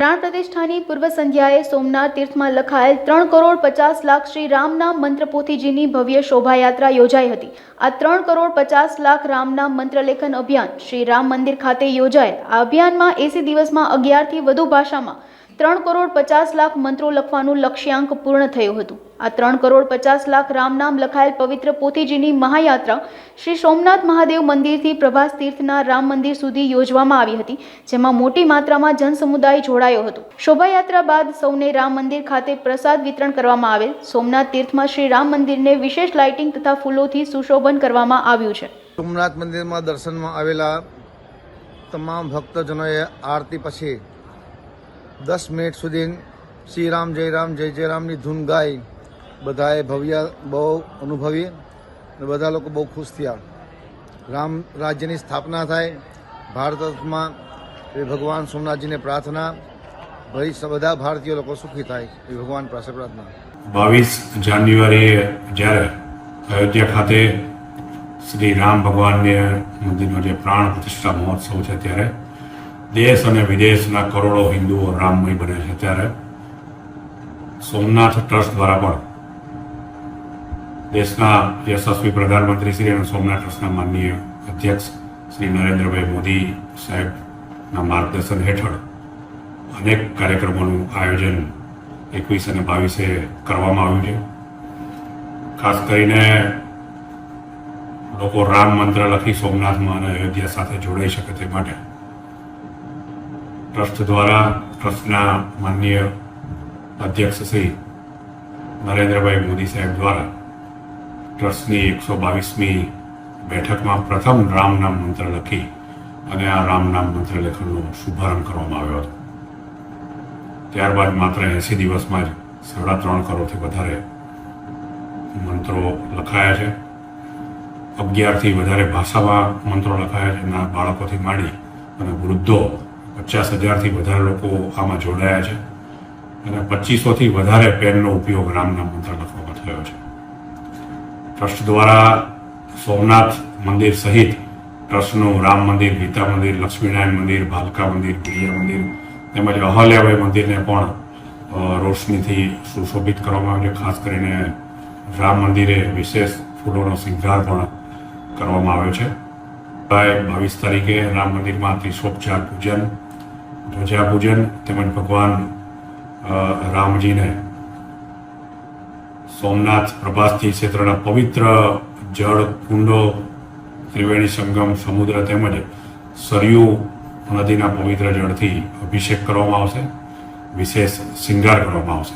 પ્રાણ પ્રતિષ્ઠાની પૂર્વ સંધ્યાએ સોમનાથ તીર્થમાં લખાયેલ ત્રણ કરોડ પચાસ લાખ શ્રી રામનામ મંત્ર પોથીજીની ભવ્ય શોભાયાત્રા યોજાઈ હતી. આ ત્રણ કરોડ પચાસ લાખ રામનામ મંત્રલેખન અભિયાન શ્રી રામ મંદિર ખાતે યોજાયેલ. આ અભિયાનમાં એસી દિવસમાં અગિયારથી વધુ ભાષામાં ત્રણ કરોડ પચાસ લાખ મંત્રો લખવાનું લક્ષ્યાંક પૂર્ણ થયું હતું. આ ત્રણ કરોડ પચાસ લાખ રામનામ લખાયેલ પવિત્ર પોથીજીની મહાયાત્રા શ્રી સોમનાથ મહાદેવ મંદિરથી પ્રભાસ તીર્થના રામ મંદિર સુધી યોજવામાં આવી હતી, જેમાં મોટી માત્રામાં જનસમુદાય જોડાયો હતો. શોભાયાત્રા બાદ સૌને રામ મંદિર ખાતે પ્રસાદ વિતરણ કરવામાં આવેલ. સોમનાથ તીર્થમાં શ્રી રામ મંદિરને વિશેષ લાઇટિંગ તથા ફૂલોથી સુશોભન કરવામાં આવ્યું છે. સોમનાથ મંદિરમાં દર્શનમાં આવેલા તમામ ભક્તજનોએ આરતી પછી દસ મિનિટ સુધી શ્રી રામ જય રામ જય જય રામની ધૂન ગાઈ બધાએ ભવ્ય બહુ અનુભવી અને બધા લોકો બહુ ખુશ થયા. રામ રાજ્યની સ્થાપના થાય ભારતમાં એ ભગવાન સોમનાથજીને પ્રાર્થના, ભાઈ બધા ભારતીય લોકો સુખી થાય એ ભગવાન પાસે પ્રાર્થના. બાવીસ જાન્યુઆરીએ જ્યારે અયોધ્યા ખાતે શ્રી રામ ભગવાનને મંદિરનો જે પ્રાણ પ્રતિષ્ઠા મહોત્સવ છે ત્યારે દેશ અને વિદેશના કરોડો હિન્દુઓ રામમય બને છે ત્યારે સોમનાથ ટ્રસ્ટ દ્વારા પણ દેશના યશસ્વી પ્રધાનમંત્રી શ્રી અને સોમનાથ ટ્રસ્ટના માનનીય અધ્યક્ષ શ્રી નરેન્દ્રભાઈ મોદી સાહેબના માર્ગદર્શન હેઠળ અનેક કાર્યક્રમોનું આયોજન એકવીસ અને બાવીસે કરવામાં આવ્યું છે. ખાસ કરીને લોકો રામ મંત્ર લખી સોમનાથમાં અને અયોધ્યા સાથે જોડાઈ શકે તે માટે ટ્રસ્ટ દ્વારા ટ્રસ્ટના માનનીય અધ્યક્ષ શ્રી નરેન્દ્રભાઈ મોદી સાહેબ દ્વારા ટ્રસ્ટની એકસો બાવીસમી બેઠકમાં પ્રથમ રામ નામ મંત્ર લખી અને આ રામ નામ મંત્ર લેખનનો શુભારંભ કરવામાં આવ્યો હતો. ત્યારબાદ માત્ર એંસી દિવસમાં જ સાડા ત્રણ કરોડથી વધારે મંત્રો લખાયા છે. અગિયારથી વધારે ભાષામાં મંત્રો લખાયા છે. ના બાળકોથી માંડી અને વૃદ્ધો પચાસ હજારથી વધારે લોકો આમાં જોડાયા છે અને પચીસોથી વધારે પેનનો ઉપયોગ રામના મંત્ર લખવામાં થયો છે. ટ્રસ્ટ દ્વારા સોમનાથ મંદિર સહિત ટ્રસ્ટનું રામ મંદિર, ગીતા મંદિર, લક્ષ્મીનારાયણ મંદિર, ભાલકા મંદિર, ગિરિયા મંદિર તેમજ અહલ્યાબાઈ મંદિરને પણ રોશનીથી સુશોભિત કરવામાં આવ્યું છે. ખાસ કરીને રામ મંદિરે વિશેષ ફૂલોનો શૃંગાર પણ કરવામાં આવ્યો છે. જુલાઈ બાવીસ તારીખે રામ મંદિરમાં ત્રિશોપચાર પૂજન, ધ્વજા પૂજન તેમજ ભગવાન રામજીને સોમનાથ પ્રભાસથી ક્ષેત્રના પવિત્ર જળ કુંડો, ત્રિવેણી સંગમ, સમુદ્ર તેમજ સરયુ નદીના પવિત્ર જળથી અભિષેક કરવામાં આવશે. વિશેષ શિંગાર કરવામાં આવશે.